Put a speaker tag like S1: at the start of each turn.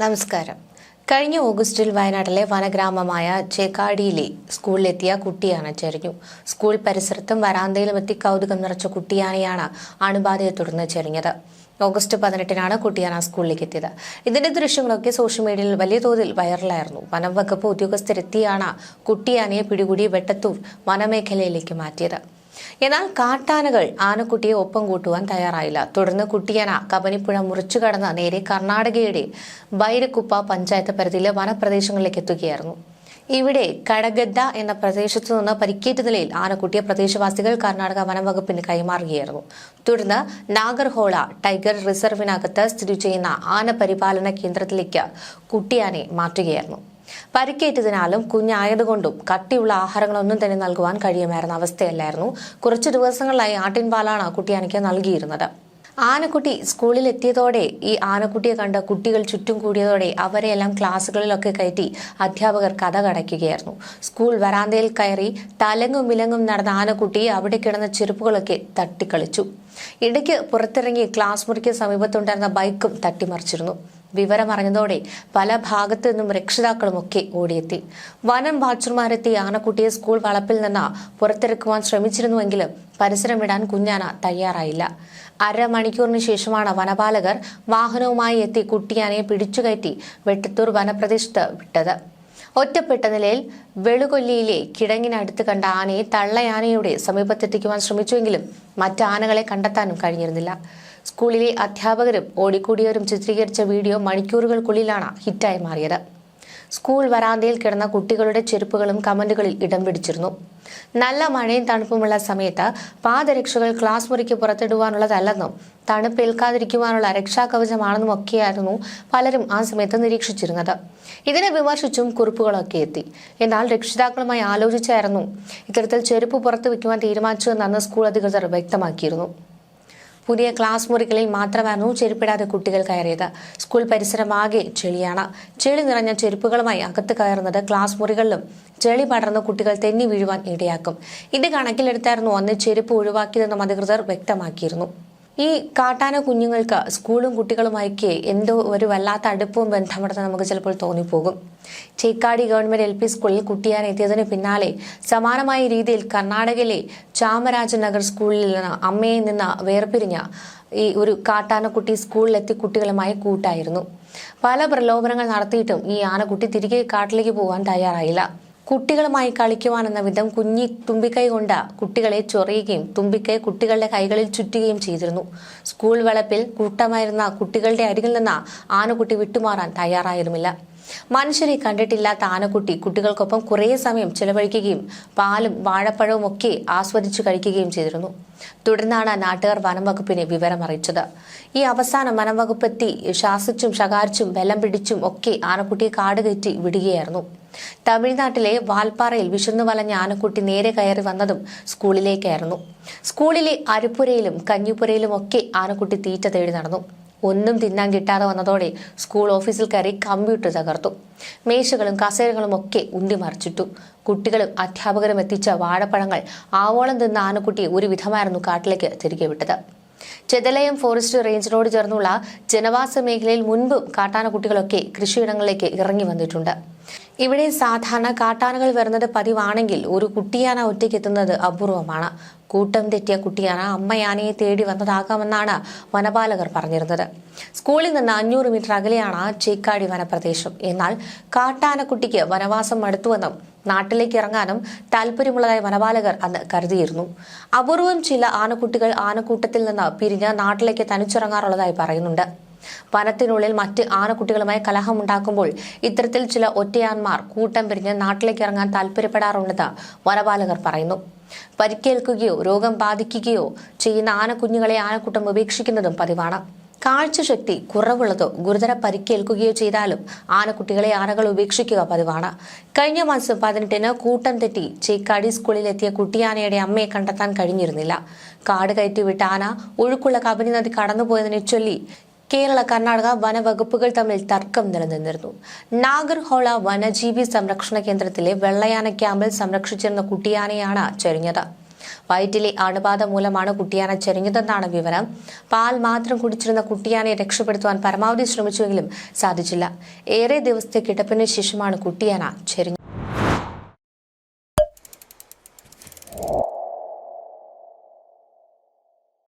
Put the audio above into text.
S1: നമസ്കാരം. കഴിഞ്ഞ ഓഗസ്റ്റിൽ വയനാട്ടിലെ വനഗ്രാമമായ ചേക്കാടിയിലെ സ്കൂളിലെത്തിയ കുട്ടിയാന ചെരിഞ്ഞു സ്കൂൾ പരിസരത്തും വരാന്തയിലും എത്തി കൗതുകം നിറച്ച കുട്ടിയാനയാണ് അണുബാധയെ തുടർന്ന് ചെരിഞ്ഞത് ഓഗസ്റ്റ് പതിനെട്ടിനാണ് കുട്ടിയാന സ്കൂളിലേക്ക് എത്തിയത് ഇതിന്റെ ദൃശ്യങ്ങളൊക്കെ സോഷ്യൽ മീഡിയയിൽ വലിയ തോതിൽ വൈറലായിരുന്നു. വനം വകുപ്പ് ഉദ്യോഗസ്ഥരെത്തിയാണ് കുട്ടിയാനയെ പിടികൂടി വെട്ടത്തൂർ വനമേഖലയിലേക്ക് മാറ്റിയത്. എന്നാൽ കാട്ടാനകൾ ആനക്കുട്ടിയെ ഒപ്പം കൂട്ടുവാൻ തയ്യാറായില്ല. തുടർന്ന് കുട്ടിയാന കബനിപ്പുഴ മുറിച്ചു കടന്ന് നേരെ കർണാടകയുടെ ബൈരക്കുപ്പ പഞ്ചായത്ത് പരിധിയിലെ വനപ്രദേശങ്ങളിലേക്ക് എത്തുകയായിരുന്നു. ഇവിടെ കടഗദ്ദ എന്ന പ്രദേശത്തു നിന്ന് പരിക്കേറ്റ നിലയിൽ ആനക്കുട്ടിയെ പ്രദേശവാസികൾ കർണാടക വനംവകുപ്പിന് കൈമാറുകയായിരുന്നു. തുടർന്ന് നാഗർഹോള ടൈഗർ റിസർവിനകത്ത് സ്ഥിതി ചെയ്യുന്ന ആന പരിപാലന കേന്ദ്രത്തിലേക്ക് കുട്ടിയാനെ മാറ്റുകയായിരുന്നു. പരിക്കേറ്റതിനാലും കുഞ്ഞായതുകൊണ്ടും കട്ടിയുള്ള ആഹാരങ്ങളൊന്നും തന്നെ നൽകുവാൻ കഴിയുമായിരുന്ന അവസ്ഥയല്ലായിരുന്നു. കുറച്ചു ദിവസങ്ങളിലായി ആട്ടിൻപാലാണ് കുട്ടിയാനയ്ക്ക് നൽകിയിരുന്നത്. ആനക്കുട്ടി സ്കൂളിൽ എത്തിയതോടെ ഈ ആനക്കുട്ടിയെ കണ്ട കുട്ടികൾ ചുറ്റും കൂടിയതോടെ അവരെയെല്ലാം ക്ലാസ്സുകളിലൊക്കെ കയറ്റി അധ്യാപകർ കഥ കടയ്ക്കുകയായിരുന്നു. സ്കൂൾ വരാന്തയിൽ കയറി തലങ്ങും വിലങ്ങും നടന്ന ആനക്കുട്ടി അവിടെ കിടന്ന ചെരുപ്പുകളൊക്കെ തട്ടിക്കളിച്ചു. ഇടയ്ക്ക് പുറത്തിറങ്ങി ക്ലാസ് മുറിക്ക് സമീപത്തുണ്ടായിരുന്ന ബൈക്കും തട്ടിമറിച്ചിരുന്നു. വിവരമറിഞ്ഞതോടെ പല ഭാഗത്തു നിന്നും രക്ഷിതാക്കളുമൊക്കെ ഓടിയെത്തി. വനം വാച്ചർമാരെത്തി ആനക്കുട്ടിയെ സ്കൂൾ വളപ്പിൽ നിന്ന് പുറത്തിറക്കുവാൻ ശ്രമിച്ചിരുന്നുവെങ്കിലും പരിസരം വിടാൻ കുഞ്ഞാന തയ്യാറായില്ല. അരമണിക്കൂറിന് ശേഷമാണ് വനപാലകർ വാഹനവുമായി എത്തി കുട്ടിയാനയെ പിടിച്ചുകയറ്റി വെട്ടത്തൂർ വനപ്രദേശത്ത് വിട്ടത്. ഒറ്റപ്പെട്ട നിലയിൽ വെളുകൊല്ലിയിലെ കിടങ്ങിനടുത്ത് കണ്ട ആനയെ തള്ളയാനയുടെ സമീപത്തെത്തിക്കുവാൻ ശ്രമിച്ചുവെങ്കിലും മറ്റ് ആനകളെ കണ്ടെത്താനും കഴിഞ്ഞിരുന്നില്ല. സ്കൂളിലെ അധ്യാപകരും ഓടിക്കൂടിയവരും ചിത്രീകരിച്ച വീഡിയോ മണിക്കൂറുകൾക്കുള്ളിലാണ് ഹിറ്റായി മാറിയത്. സ്കൂൾ വരാന്തയിൽ കിടന്ന കുട്ടികളുടെ ചെരുപ്പുകളും കമന്റുകളിൽ ഇടം പിടിച്ചിരുന്നു. നല്ല മഴയും തണുപ്പുമുള്ള സമയത്ത് പാദരക്ഷകൾ ക്ലാസ് മുറിക്ക് പുറത്തിടുവാനുള്ളതല്ലെന്നും തണുപ്പേൽക്കാതിരിക്കുവാനുള്ള രക്ഷാകവചമാണെന്നും ഒക്കെയായിരുന്നു പലരും ആ സമയത്ത് നിരീക്ഷിച്ചിരുന്നത്. ഇതിനെ വിമർശിച്ചും കുറിപ്പുകളൊക്കെ എത്തി. എന്നാൽ രക്ഷിതാക്കളുമായി ആലോചിച്ചായിരുന്നു ഇത്തരത്തിൽ ചെരുപ്പ് പുറത്തു വയ്ക്കുവാൻ തീരുമാനിച്ചതെന്ന് എന്നാണ് സ്കൂൾ അധികൃതർ വ്യക്തമാക്കിയിരുന്നു. പുതിയ ക്ലാസ് മുറികളിൽ മാത്രമായിരുന്നു ചെരുപ്പിടാതെ കുട്ടികൾ കയറിയത്. സ്കൂൾ പരിസരമാകെ ചെളിയാണ്. ചെളി നിറഞ്ഞ ചെരുപ്പുകളുമായി അകത്ത് കയറുന്നത് ക്ലാസ് മുറികളിലും ചെളി പടർന്ന് കുട്ടികൾ തെന്നി വീഴുവാൻ ഇടയാക്കും. ഇത് കണക്കിലെടുത്തായിരുന്നു അന്ന് ചെരുപ്പ് ഒഴിവാക്കിയതെന്നും അധികൃതർ വ്യക്തമാക്കിയിരുന്നു. ഈ കാട്ടാന കുഞ്ഞുങ്ങൾക്ക് സ്കൂളും കുട്ടികളുമായൊക്കെ എന്തോ ഒരു വല്ലാത്ത അടുപ്പവും ബന്ധമുണ്ടെന്ന് നമുക്ക് ചിലപ്പോൾ തോന്നിപ്പോകും. ചേക്കാടി ഗവൺമെന്റ് എൽ പി സ്കൂളിൽ കുട്ടിയാൻ എത്തിയതിന് പിന്നാലെ സമാനമായ രീതിയിൽ കർണാടകയിലെ ചാമരാജനഗർ സ്കൂളിൽ നിന്ന് അമ്മയിൽ നിന്ന് വേർപിരിഞ്ഞ ഈ ഒരു കാട്ടാനക്കുട്ടി സ്കൂളിലെത്തി കുട്ടികളുമായി കൂട്ടായിരുന്നു. പല പ്രലോഭനങ്ങൾ നടത്തിയിട്ടും ഈ ആനക്കുട്ടി തിരികെ കാട്ടിലേക്ക് പോകാൻ തയ്യാറായില്ല. കുട്ടികളുമായി കളിക്കുവാനെന്ന വിധം കുഞ്ഞി തുമ്പിക്കൈ കൊണ്ട് കുട്ടികളെ ചൊറിയുകയും തുമ്പിക്കൈ കുട്ടികളുടെ കൈകളിൽ ചുറ്റുകയും ചെയ്തിരുന്നു. സ്കൂൾ വളപ്പിൽ കൂട്ടമായിരുന്ന കുട്ടികളുടെ അരികിൽ നിന്ന് ആനക്കുട്ടി വിട്ടുമാറാൻ തയ്യാറായിരുന്നില്ല. മനുഷ്യരെ കണ്ടിട്ടില്ലാത്ത ആനക്കുട്ടി കുട്ടികൾക്കൊപ്പം കുറേ സമയം ചെലവഴിക്കുകയും പാലും വാഴപ്പഴവും ഒക്കെ ആസ്വദിച്ചു കഴിക്കുകയും ചെയ്തിരുന്നു. തുടർന്നാണ് നാട്ടുകാർ വനംവകുപ്പിനെ വിവരം അറിയിച്ചത് ഈ അവസാനം വനംവകുപ്പ് എത്തി ശാസിച്ചും ശകാരിച്ചും വെല്ലം പിടിച്ചും ഒക്കെ ആനക്കുട്ടിയെ കാട് കയറ്റി വിടുകയായിരുന്നു. തമിഴ്നാട്ടിലെ വാൽപ്പാറയിൽ വിശന്നു വലഞ്ഞ ആനക്കുട്ടി നേരെ കയറി വന്നതും സ്കൂളിലേക്കായിരുന്നു. സ്കൂളിലെ അരിപ്പുരയിലും കഞ്ഞിപ്പുരയിലും ഒക്കെ ആനക്കുട്ടി തീറ്റ തേടി നടന്നു. ഒന്നും തിന്നാൻ കിട്ടാതെ വന്നതോടെ സ്കൂൾ ഓഫീസിൽ കയറി കമ്പ്യൂട്ടർ തകർത്തു. മേശകളും കസേരകളും ഒക്കെ ഉന്തി മറിച്ചിട്ടു കുട്ടികളും അധ്യാപകരും എത്തിച്ച വാഴപ്പഴങ്ങൾ ആവോളം തിന്ന ആനക്കുട്ടിയെ ഒരു വിധമായിരുന്നു കാട്ടിലേക്ക് തിരികെ വിട്ടത്. ചെതലയം ഫോറസ്റ്റ് റേഞ്ചിനോട് ചേർന്നുള്ള ജനവാസ മേഖലയിൽ മുൻപും കാട്ടാനക്കുട്ടികളൊക്കെ കൃഷിയിടങ്ങളിലേക്ക് ഇറങ്ങി വന്നിട്ടുണ്ട്. ഇവിടെ സാധാരണ കാട്ടാനകൾ വരുന്നത് പതിവാണെങ്കിൽ ഒരു കുട്ടിയാന ഒറ്റയ്ക്ക് എത്തുന്നത് അപൂർവമാണ്. കൂട്ടം തെറ്റിയ കുട്ടിയാന അമ്മയാനയെ തേടി വന്നതാകാമെന്നാണ് വനപാലകർ പറഞ്ഞിരുന്നത്. സ്കൂളിൽ നിന്ന് അഞ്ഞൂറ് മീറ്റർ അകലെയാണ് ചേക്കാടി വനപ്രദേശം. എന്നാൽ കാട്ടാനക്കുട്ടിക്ക് വനവാസം മടുത്തുവെന്നും നാട്ടിലേക്ക് ഇറങ്ങാനും താല്പര്യമുള്ളതായി വനപാലകർ അന്ന് കരുതിയിരുന്നു. അപൂർവം ചില ആനക്കുട്ടികൾ ആനക്കൂട്ടത്തിൽ നിന്ന് പിരിഞ്ഞ് നാട്ടിലേക്ക് തനിച്ചിറങ്ങാറുള്ളതായി പറയുന്നുണ്ട്. വനത്തിനുള്ളിൽ മറ്റ് ആനക്കുട്ടികളുമായി കലഹമുണ്ടാക്കുമ്പോൾ ഇത്തരത്തിൽ ചില ഒറ്റയാന്മാർ കൂട്ടം പിരിഞ്ഞ് നാട്ടിലേക്ക് ഇറങ്ങാൻ താല്പര്യപ്പെടാറുണ്ടെന്ന് വനപാലകർ പറയുന്നു. പരിക്കേൽക്കുകയോ രോഗം ബാധിക്കുകയോ ചെയ്യുന്ന ആനക്കുഞ്ഞുങ്ങളെ ആനക്കൂട്ടം ഉപേക്ഷിക്കുന്നതും പതിവാണ്. കാഴ്ചശക്തി കുറവുള്ളതോ ഗുരുതര പരിക്കേൽക്കുകയോ ചെയ്താലും ആനക്കുട്ടികളെ ആനകൾ ഉപേക്ഷിക്കുക പതിവാണ്. കഴിഞ്ഞ മാസം പതിനെട്ടിന് കൂട്ടം തെറ്റി ചേക്കാടി സ്കൂളിലെത്തിയ കുട്ടിയാനയുടെ അമ്മയെ കണ്ടെത്താൻ കഴിഞ്ഞിരുന്നില്ല. കാട് കയറ്റിവിട്ട ആന ഒഴുക്കുള്ള കബനി നദി കടന്നുപോയതിനെ ചൊല്ലി കേരള കർണാടക വനവകുപ്പുകൾ തമ്മിൽ തർക്കം നിലനിന്നിരുന്നു. നാഗർഹോള വനജീവി സംരക്ഷണ കേന്ദ്രത്തിലെ വെള്ളയാന ക്യാമ്പിൽ സംരക്ഷിച്ചിരുന്ന കുട്ടിയാനയാണ് ചെരിഞ്ഞത്. വയറ്റിലെ അണുബാധ മൂലമാണ് കുട്ടിയാന ചെരിഞ്ഞതെന്നാണ് വിവരം. പാൽ മാത്രം കുടിച്ചിരുന്ന കുട്ടിയാനയെ രക്ഷപ്പെടുത്തുവാൻ പരമാവധി ശ്രമിച്ചുവെങ്കിലും സാധിച്ചില്ല. ഏറെ ദിവസത്തെ കിടപ്പിന് ശേഷമാണ് കുട്ടിയാന ചെരിഞ്ഞത്.